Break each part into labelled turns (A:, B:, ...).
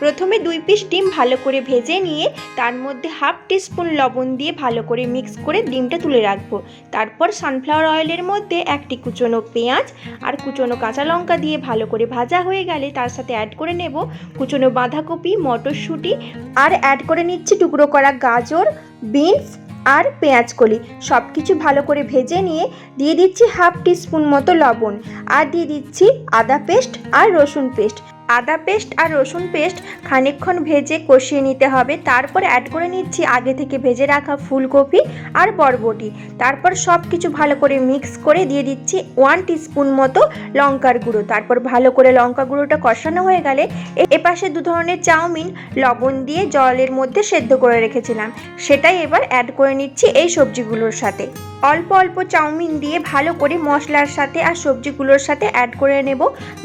A: প্রথমে দুই পিস ডিম ভালো করে ভেজে নিয়ে তার মধ্যে হাফ টিস্পুন লবণ দিয়ে ভালো করে মিক্স করে ডিমটা তুলে রাখব। তারপর সানফ্লাওয়ার অয়েলের মধ্যে একটি কুচনো পেঁয়াজ আর কুচনো কাঁচা লঙ্কা দিয়ে ভালো করে ভাজা হয়ে গেলে তার সাথে অ্যাড করে নেব কুচনো বাঁধাকপি, মটরশুঁটি আর অ্যাড করে নিচ্ছি টুকরো করা গাজর, বিনস আর পেঁয়াজ কলি সব কিছু ভালো করে ভেজে নিয়ে দিয়ে দিচ্ছি হাফ টিস্পুন মতো লবণ আর দিয়ে দিচ্ছি আদা পেস্ট আর রসুন পেস্ট। আদা পেস্ট আর রসুন পেস্ট খানিকক্ষণ ভেজে কষিয়ে নিতে হবে। তারপর অ্যাড করে নিচ্ছি আগে থেকে ভেজে রাখা ফুলকপি আর বরবটি। তারপর সব কিছু ভালো করে মিক্স করে দিয়ে দিচ্ছি ওয়ান টিস্পুন মতো লঙ্কার গুঁড়ো। তারপর ভালো করে লঙ্কা গুঁড়োটা কষানো হয়ে গেলে এপাশে দু ধরনের চাউমিন লবণ দিয়ে জলের মধ্যে সেদ্ধ করে রেখেছিলাম। সেটাই এবার অ্যাড করে নিচ্ছি এই সবজিগুলোর সাথে। অল্প অল্প চাউমিন দিয়ে ভালো করে মশলার সাথে আর সবজিগুলোর সাথে অ্যাড করে নেব।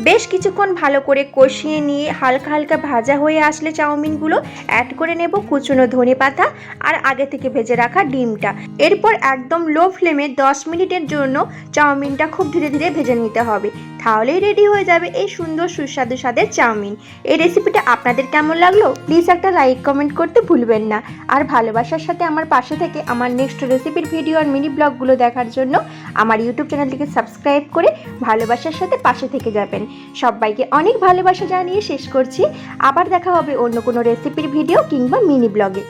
A: বেশ কিছুক্ষণ ভালো করে কষিয়ে নিয়ে হালকা হালকা ভাজা হয়ে আসলে চাউমিনগুলো অ্যাড করে নেব কুচনো ধনে পাতা আর আগে থেকে ভেজে রাখা ডিমটা। এরপর একদম লো ফ্লেমে 10 মিনিটের জন্য চাউমিনটা খুব ধীরে ধীরে ভেজে নিতে হবে। তাহলেই রেডি হয়ে যাবে এই সুন্দর সুস্বাদু স্বাদের চাউমিন। এই রেসিপিটা আপনাদের কেমন লাগল? প্লিজ একটা লাইক কমেন্ট করতে ভুলবেন না। আর ভালোবাসার সাথে আমার পাশে থেকে আমার নেক্সট রেসিপির ভিডিও আর মিনি ব্লগগুলো দেখার জন্য আমার ইউটিউব চ্যানেলটিকে সাবস্ক্রাইব করে ভালোবাসার সাথে পাশে থেকে যাবেন। সবাইকে অনেক ভালোবাসা জানিয়ে শেষ করছি। আবার দেখা হবে অন্য কোনো রেসিপির ভিডিও কিংবা মিনি ব্লগে